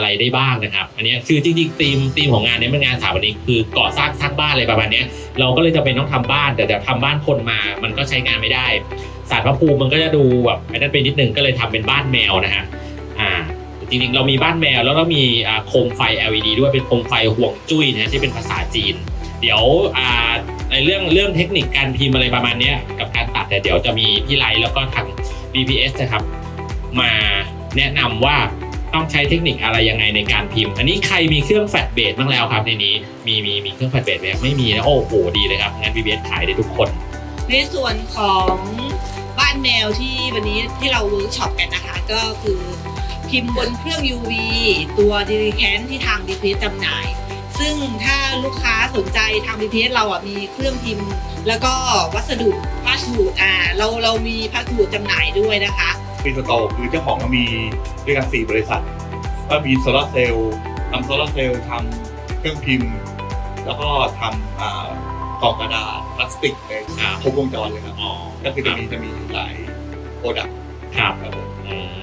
อะไรได้บ้างนะครับ อันนี้คือจริงๆธีมธีมของงานนี้มันงานสถาปนิกคือก่อสร้างสร้างบ้านอะไรประมาณนี้เราก็เลยจะเป็นต้องทำบ้าน แต่จะทำบ้านคนมามันก็ใช้งานไม่ได้สารพระภูมิมันก็จะดูแบบไอ้นั่นไปนิดนึงก็เลยทำเป็นบ้านแมวนะฮะอ่าจริงๆเรามีบ้านแมวแล้วก็มีโคมไฟ LED ด้วยเป็นโคมไฟห่วงจุ้ยนะที่เป็นภาษาจีน เดี๋ยวในเรื่องเรื่องเทคนิคการพิมพ์อะไรประมาณนี้กับการตัดเนี่เดี๋ยวจะมีพี่ไลท์แล้วก็ทาง BPS นะครับ มาแนะนำว่า ต้องใช้เทคนิคอะไรยังไงในการพิมพ์ อันนี้ใครมีเครื่องแฟลชเบสบ้างแล้วครับในนี้ มีมีมีเครื่องแฟลชเบสไหมไม่มีนะโอ้โหดีเลยครับงั้น BPS ขายได้ทุกคน ในส่วนของบ้านแมวที่วันนี้ที่เราเวิร์กช็อปกันนะคะก็คือพิมพ์บนเครื่อง UV ตัวดีลิแคนที่ทาง DPS จำหน่าย ซึ่งถ้าลูกค้าสนใจทาง DPS เราอะมีเครื่องพิมพ์ แล้วก็วัสดุพัสดุอ่าเราเรามีพัสดุจำหน่ายด้วยนะคะ ฟินสโตร์คือเจ้าของเรามีด้วยกันสี่บริษัท ก็มีโซลาร์เซลล์ทำโซลาร์เซลล์ทำเครื่องพิมพ์ แล้วก็ทำอ่ากล่องกระดาษพลาสติกเลยครับครบวงจรเลยครับอ๋อก็คือจะมีจะมีหลายโปรดักต์ครับครับผมอืม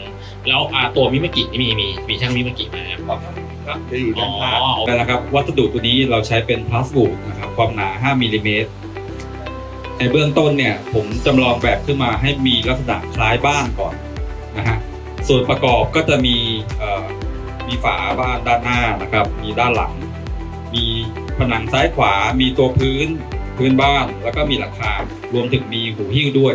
แล้วอ่าตัวมิมากินี่มีมีมีช่างมิมากิไหมครับก็จะอยู่อ๋ด้าอนข้างนะครับ วัสดุตัวนี้เราใช้เป็นพลาสบูดนะครับความหนา 5มิลลิเมตรในเบื้องต้นเนี่ย ผมจำลองแบบขึ้นมาให้มีลักษณะคล้ายบ้านก่อน นะฮะส่วนประกอบก็จะมีมีฝาบ้านด้านหน้านะครับ มีด้านหลัง มีผนังซ้ายขวา มีตัวพื้นพื้นบ้าน แล้วก็มีหลังคารวมถึงมีหูหิ้วด้วย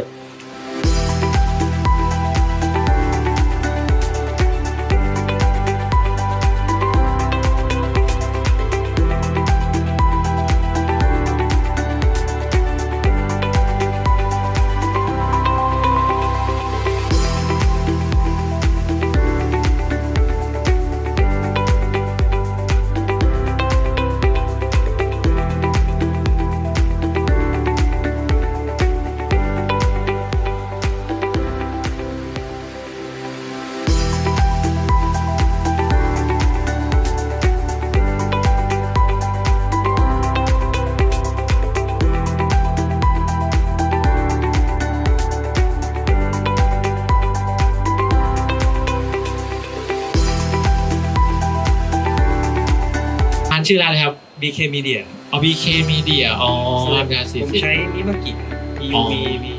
ชื่อร้านอะไรครับ BK Media อ๋อ BK Media อ๋อส่วนงานสีผมสิใช้มิมากิมีอ๋อ UV มี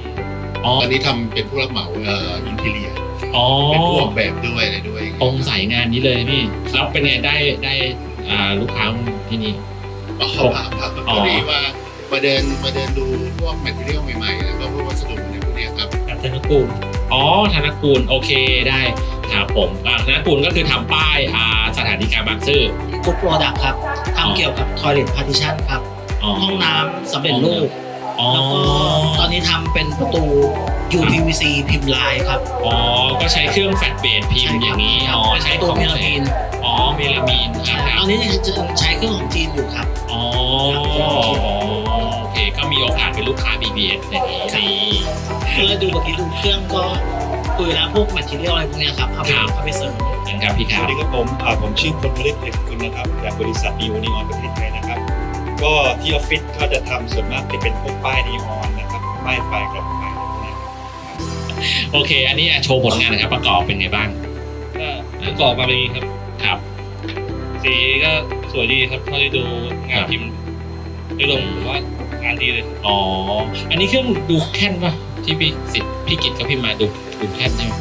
อ๋อตอนนี้ทำเป็นผู้รับเหมาเอ่ออินทีเรียอ๋อเป็นผู้ออกแบบด้วยอะไรด้วย ตรงสายงานนี้เลยพี่แล้วเป็นไงได้ได้อ่าลูกค้าที่นี่อ๋อครับครับพอดีว่ามาเดินมาเดินดูพวกแมทเทียลใหม่ๆ แล้วก็พวกวัสดุในพวกเนี้ยครับ อัตนกูลอ๋อ ธนกูล โอเคได้ครับผมอ่าธนกูลก็คือทำป้ายอ่าสถานีกลารบางซื่อ ฟุตโปรดักครับอ๋อทำเกี่ยวกับ toilet partition ครับอ๋อห้องน้ำสำเร็จรูปอ๋อแล้วก็ตอนนี้ทำเป็นประตู UPVC พิมพ์ลายครับ อ๋อ ก็ใช้เครื่องแฟลชเบสพิมพ์อย่างนี้ อ๋อ ใช้ตัวของเมลามีน อ๋อ เมลามีนครับคตรับอนนี้จะใช้เครื่องของจีนอยู่ครับ อ๋อ โอเค ก็มีโอกาสเป็นลูกค้า BBS อย่างนี้นี่คือดูเมื่อกี้ดูเครื่องก็ คุยแล้วพวกแมทเทียลอะไรพวกเนี้ยครับเอาไปเอาไปเสริมนะครับพี่สขาววัสดีครับผมอ่าผมชื่อพลเล็กเล็กกุลนะครับจากบริษัทนีโอนีออนประเทศไทยนะครับ ก็ที่ออฟฟิศก็จะทำส่วนมากจะเป็นพวกป้ายนีออนนะครับ ป้ายไฟกรอบไฟอะไรพวกเนี้ยครับโอเค อันนี้อะโชว์ผลงานนะครับ ประกอบเป็นไงบ้างก็ประกอบมาเป็นอย่างนี้ครับ ครับ สีก็สวยดีครับเท่าที่ดูงานพิมพ์โดยรวมผมว่งานดีเลยอ๋อ อันนี้เครื่องดูแค่นป่ะ ที่พี่สิทธิ์พี่กิตเขาพิมพ์มาดูดูแค่นใช่ไหม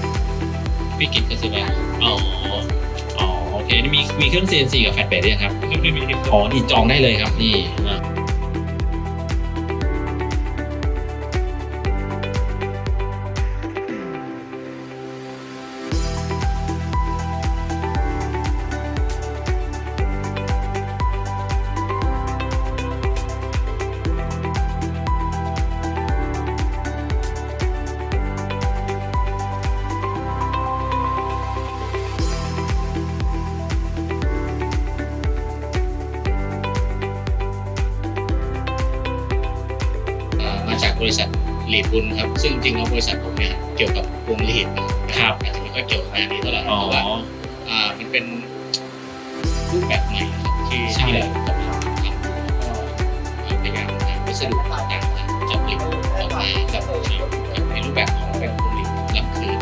พี่กิตก็ใช่ไหมอ๋ออ๋อโอเคนี่มีมีเครื่อง CNC กับแฟลชเบสด้วยงครับไม่มีที่อ๋อนี่จองได้เลยครับนี่อะ บริษัทลีดบุญครับ ซึ่งจริงๆแล้วบริษัทผมเนี่ยเกี่ยวกับวงลีดนะครับอาจจะไม่ค่อยเกี่ยวกับงานนี้เท่าไหร่อ๋อเพราะว่าอ่ามันเป็นรูปแบบใหม่ครับที่ใช่ที่เรากำลังทำอยู่แล้วก็พยายามหาวัสดุต่างๆจะผลิตออกมากับในรูปแบบของเป็นวงลีดลำคืน